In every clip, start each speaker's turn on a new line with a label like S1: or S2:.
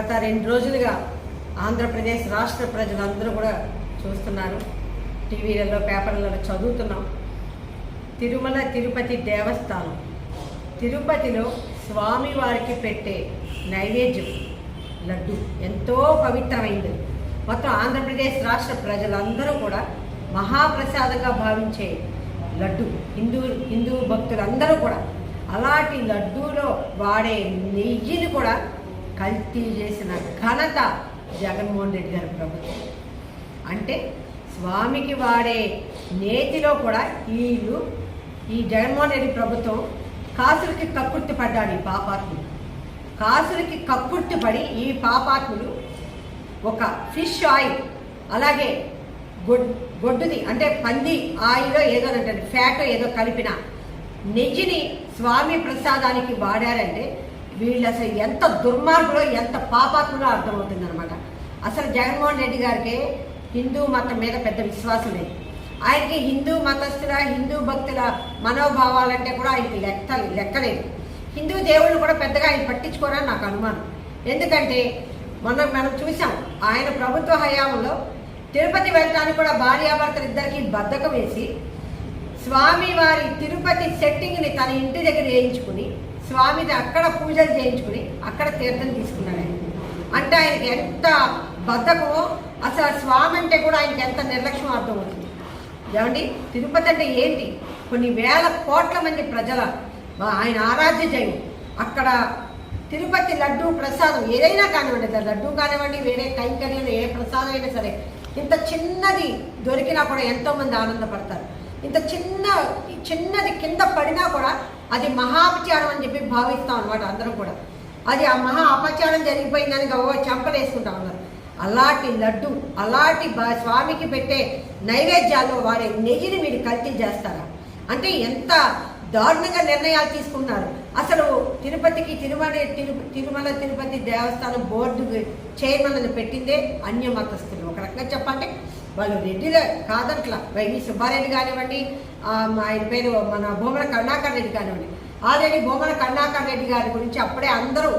S1: గత రెండు రోజులుగా ఆంధ్రప్రదేశ్ రాష్ట్ర ప్రజలందరూ కూడా చూస్తున్నారు. టీవీలలో పేపర్లలో చదువుతున్నాం. తిరుమల తిరుపతి దేవస్థానం. తిరుపతిలో స్వామివారికి పెట్టే నైవేద్యం లడ్డు. ఎంతో పవిత్రమైంది. మొత్తం ఆంధ్రప్రదేశ్ రాష్ట్ర ప్రజలందరూ కూడా మహాప్రసాదంగా భావించే లడ్డు. హిందూ హిందూ భక్తులందరూ కూడా అలాంటి లడ్డూలో వాడే నెయ్యిని కూడా కల్తీ చేసిన ఘనత జగన్మోహన్ రెడ్డి గారి ప్రభుత్వం. అంటే స్వామికి వాడే నేతిలో కూడా వీళ్ళు ఈ జగన్మోహన్ రెడ్డి ప్రభుత్వం కాసులకి కక్కుర్తి పడ్డాడు ఈ పాపాత్ములు కాసులకి కక్కుర్తి పడి ఈ పాపాత్ములు ఒక ఫిష్ ఆయిల్ అలాగే గొడ్ గొడ్డుది అంటే పంది ఆయిలో ఏదో అంటే ఫ్యాట్ ఏదో కలిపిన నెయ్యిని స్వామి ప్రసాదానికి వాడారంటే వీళ్ళు అసలు ఎంత దుర్మార్గులో ఎంత పాపాత్మలో అర్థమవుతుంది అనమాట అసలు జగన్మోహన్ రెడ్డి గారికి హిందూ మతం మీద పెద్ద విశ్వాసం లేదు. ఆయనకి హిందూ మతస్థుల హిందూ భక్తుల మనోభావాలంటే కూడా ఆయనకి లెక్క లెక్కలేదు హిందూ దేవుళ్ళు కూడా పెద్దగా ఆయన పట్టించుకోరని నాకు అనుమానం. ఎందుకంటే మొన్న మనం చూసాం ఆయన ప్రభుత్వ హయాంలో తిరుపతి వెళ్ళడానికి కూడా భార్యాభర్తలు ఇద్దరికి బద్దకం వేసి స్వామి వారి తిరుపతి సెట్టింగ్ని తన ఇంటి దగ్గర వేయించుకుని స్వామిది అక్కడ పూజలు చేయించుకుని అక్కడ తీర్థం తీసుకున్నాడు. ఆయన అంటే ఆయనకి ఎంత బద్ధకమో అసలు ఆ స్వామి అంటే కూడా ఆయనకి ఎంత నిర్లక్ష్యం అర్థమవుతుంది. ఏమండి? తిరుపతి అంటే ఏంటి? కొన్ని వేల కోట్ల మంది ప్రజల ఆయన ఆరాధ్య జయం. అక్కడ తిరుపతి లడ్డు ప్రసాదం ఏదైనా కానివ్వండి సార్ లడ్డు కానివ్వండి వేరే కైంకర్యం ఏ ప్రసాదం అయినా సరే ఇంత చిన్నది దొరికినా కూడా ఎంతో మంది ఆనందపడతారు. ఇంత చిన్న చిన్నది కింద పడినా కూడా అది మహాపచారం అని చెప్పి భావిస్తాం అనమాట అందరం కూడా. అది ఆ మహా అపచారం జరిగిపోయిందని గవ్వ చంపలేసుకుంటాం అన్నారు అలాంటి లడ్డు అలాంటి స్వామికి పెట్టే నైవేద్యాల్లో వాడే నెయ్యిని మీరు కల్తీ చేస్తారా? అంటే ఎంత దారుణంగా నిర్ణయాలు తీసుకున్నారు అసలు తిరుపతికి తిరుమల తిరుమల తిరుపతి దేవస్థానం బోర్డు చైర్మన్ పెట్టిందే అన్య మతస్థులు. ఒక రకంగా చెప్పంటే వాళ్ళు రెడ్డిలే కాదట్లా. వైవి సుబ్బారెడ్డి కానివ్వండి ఆయన పేరు మన భూమన కరుణాకర్ రెడ్డి కానివ్వండి. ఆల్రెడీ భూమన కరుణాకర్ రెడ్డి గారి గురించి అప్పుడే అందరూ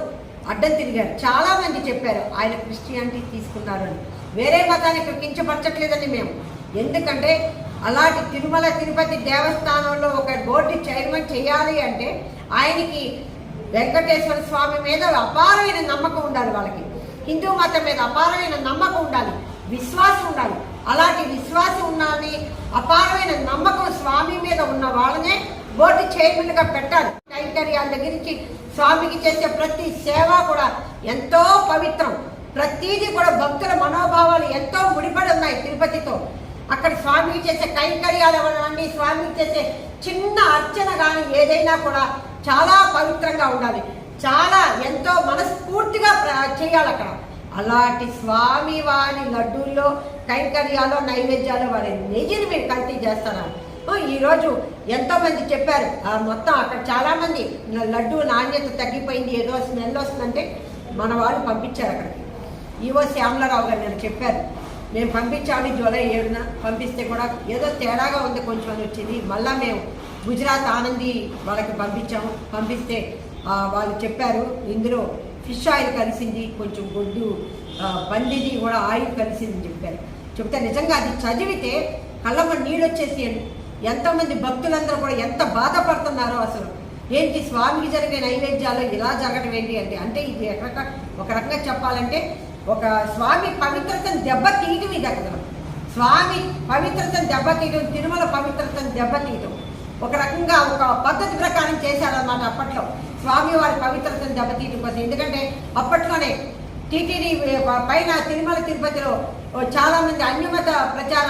S1: అడ్డం తిరిగారు. చాలామంది చెప్పారు ఆయన క్రిస్టియానిటీ తీసుకున్నారు అని వేరే మతాన్ని కించపరచట్లేదని మేము. ఎందుకంటే అలాంటి తిరుమల తిరుపతి దేవస్థానంలో ఒక బోర్డు చైర్మన్ చేయాలి అంటే ఆయనకి వెంకటేశ్వర స్వామి మీద అపారమైన నమ్మకం ఉండాలి వాళ్ళకి. హిందూ మతం మీద అపారమైన నమ్మకం ఉండాలి. విశ్వాసం ఉండాలి. అలాంటి విశ్వాసం ఉన్నది అపారమైన నమ్మకం స్వామి మీద ఉన్న వాళ్ళనే బోర్డు చైర్మన్గా పెట్టాలి. కైంకర్యాల దగ్గర నుంచి స్వామికి చేసే ప్రతి సేవ కూడా ఎంతో పవిత్రం. ప్రతిదీ కూడా భక్తుల మనోభావాలు ఎంతో ముడిపడి ఉన్నాయి తిరుపతితో. అక్కడ స్వామికి చేసే కైంకర్యాలు అవన్నీ స్వామికి చేసే చిన్న అర్చన కానీ ఏదైనా కూడా చాలా పవిత్రంగా ఉండాలి. చాలా ఎంతో మనస్ఫూర్తిగా చేయాలి అక్కడ. అలాంటి స్వామి వారి లడ్డూల్లో కైంకర్యాలు నైవేద్యాలు వారి నెయ్యిని మీరు కల్తీ చేస్తారా? ఈరోజు ఎంతోమంది చెప్పారు ఆ, మొత్తం అక్కడ చాలామంది లడ్డు నాణ్యత తగ్గిపోయింది ఏదో స్మెల్ వస్తుందంటే మన వాళ్ళు పంపించారు అక్కడికి. ఈవో శ్యామలరావు గారు నేను చెప్పారు మేము పంపించాలి జూలై ఏడున. పంపిస్తే కూడా ఏదో తేడాగా ఉంది కొంచెం అని వచ్చింది. మళ్ళీ మేము గుజరాత్ ఆనంది వాళ్ళకి పంపించాము. పంపిస్తే వాళ్ళు చెప్పారు ఇందులో ఫిష్ ఆయిల్ కలిసింది కొంచెం గొడ్డు ఆ, పందిది కూడా ఆయిల్ కలిసిందని చెప్పారు. చెప్తే నిజంగా అది చదివితే కళ్ళమ్మ నీళ్ళు వచ్చేసి ఎంతోమంది భక్తులందరూ కూడా ఎంత బాధపడుతున్నారో అసలు. ఏంటి స్వామికి జరిగే నైవేద్యాలు ఇలా జరగడం ఏంటి అంటే అంటే ఇది ఎక్కడ ఒక రకంగా చెప్పాలంటే ఒక స్వామి పవిత్రతను దెబ్బతీయటం ఇది అక్కడ. స్వామి పవిత్రతను దెబ్బతీయటం తిరుమల పవిత్రతను దెబ్బతీయటం ఒక రకంగా ఒక పద్ధతి ప్రకారం చేశారన్నమాట అప్పట్లో. స్వామి వారి పవిత్రతను దెబ్బతీయటం కోసం. ఎందుకంటే అప్పట్లోనే టీటీడీ పైన తిరుమల తిరుపతిలో చాలామంది అన్యమత ప్రచార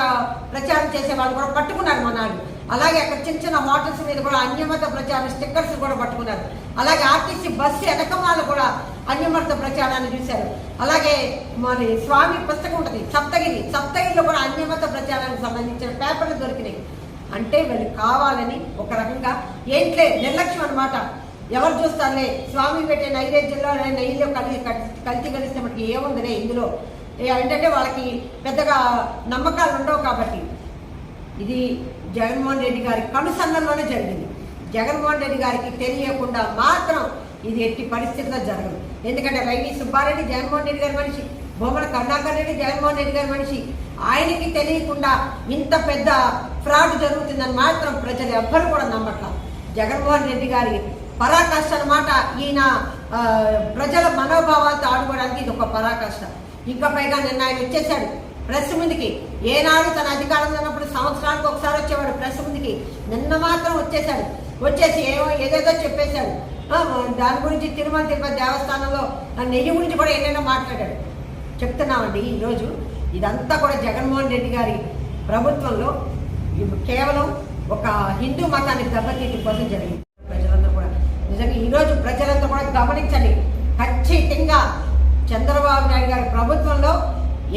S1: ప్రచారం చేసే వాళ్ళు కూడా పట్టుకున్నారు మా నాడు అలాగే అక్కడ చిన్న చిన్న హోటల్స్ మీద కూడా అన్యమత ప్రచారం స్టిక్కర్స్ కూడా పట్టుకున్నారు. అలాగే ఆర్టీసీ బస్సు ఎనకమాలు కూడా అన్యమత ప్రచారాన్ని చూశారు. అలాగే మరి స్వామి పుస్తకం ఉంటుంది సప్తగిరి సప్తగిరిలో కూడా అన్యమత ప్రచారానికి సంబంధించిన పేపర్లు దొరికినాయి. అంటే వీళ్ళు కావాలని ఒక రకంగా ఏంట్లే నిర్లక్ష్యం అన్నమాట. ఎవరు చూస్తారులే స్వామి పెట్టే నైవేద్యంలో నెయ్యిలో కలిసి కలిసి కలిస్తే మనకి ఏముందిలే ఇందులో? ఏంటంటే వాళ్ళకి పెద్దగా నమ్మకాలు ఉండవు కాబట్టి. ఇది జగన్మోహన్ రెడ్డి గారి కనుసన్నల్లోనే జరిగింది. జగన్మోహన్ రెడ్డి గారికి తెలియకుండా మాత్రం ఇది ఎట్టి పరిస్థితిలో జరగదు. ఎందుకంటే వైవి సుబ్బారెడ్డి జగన్మోహన్ రెడ్డి గారి మనిషి బొమ్మల కరుణాకర్ రెడ్డి జగన్మోహన్ రెడ్డి గారి మనిషి. ఆయనకి తెలియకుండా ఇంత పెద్ద ఫ్రాడ్ జరుగుతుందని మాత్రం ప్రజలు ఎవ్వరు కూడా నమ్మట్ల. జగన్మోహన్ రెడ్డి గారి పరాకాష్ట అన్నమాట ఈయన ప్రజల మనోభావాలతో ఆడుకోవడానికి ఇది ఒక పరాకాష్ట ఇంకా పైగా నిన్న ఆయన వచ్చేసాడు ప్రెస్ ముందుకి. ఏనాడు తన అధికారంలో ఉన్నప్పుడు సంవత్సరానికి ఒకసారి వచ్చేవాడు ప్రెస్ ముందుకి నిన్న మాత్రం వచ్చేసాడు వచ్చేసి ఏమో ఏదేదో చెప్పేశాడు. దాని గురించి తిరుమల తిరుపతి దేవస్థానంలో ఆ నెయ్యి గురించి కూడా ఎన్నైనా మాట్లాడాడు. చెప్తున్నామండి ఈరోజు ఇదంతా కూడా జగన్మోహన్ రెడ్డి గారి ప్రభుత్వంలో కేవలం ఒక హిందూ మతానికి దెబ్బతీయడం కోసం జరిగింది. ప్రజలందరూ కూడా నిజంగా ఈరోజు ప్రజలంతా కూడా గమనించండి. ఖచ్చితంగా చంద్రబాబు నాయుడు గారి ప్రభుత్వంలో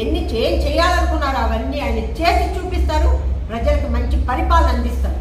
S1: ఎన్ని చే చేయాలనుకున్నారో అవన్నీ ఆయన చేసి చూపిస్తారు. ప్రజలకు మంచి పరిపాలన అందిస్తారు.